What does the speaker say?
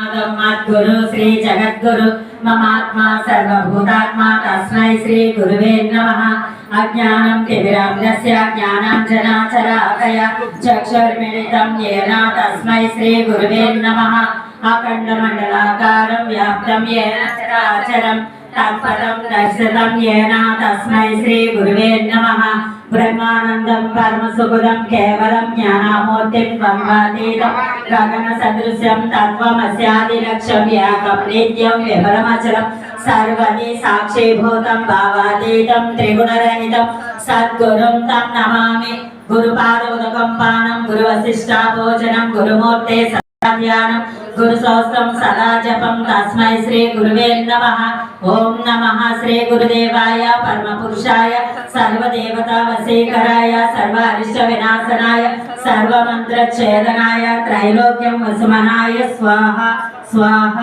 మద్గురు శ్రీ జగద్గురు. మమాత్మా సర్వభూతాత్మా తస్మై శ్రీ గురువే నమ. అజ్ఞానం తిమిరాంగస్య జ్ఞానాంజనాచరాకయ చక్షుర్మిళితం ఏన తస్మై శ్రీ గురువే నమ. అఖండ మండలాకారం వ్యాప్తం ఏన చరాచరం. తం పదం దర్శితం ఏన తస్మై శ్రీ గురువే నమ. బ్రహ్మానందం పరమసుఖదం కేవలం జ్ఞానామూర్తిం బ్రహ్మాతీతం గగన సదృశ్యం తత్వమస్యాది లక్ష్యం ఏకం నిత్యం విఫలమచలం. సర్వది సాక్షిభూతం భావాతీతం త్రిగుణరహితం. సద్గురుం తం నమామి. గురుపాదోదకం పానం గురు వశిష్టా భోజనం గురుమూర్తే సదాధ్యానం గురు సౌస్తం సదా జపం. తస్మై శ్రీ గురువే నమః. ఓం నమ శ్రీ గురుదేవాయ పరమ పురుషాయ సర్వదేవతా వశీకరాయ సర్వ అరిష్ట వినాశనాయ సర్వమంత్ర ఛేదనాయ త్రైలోక్యం వసుమనాయ స్వాహ స్వాహ.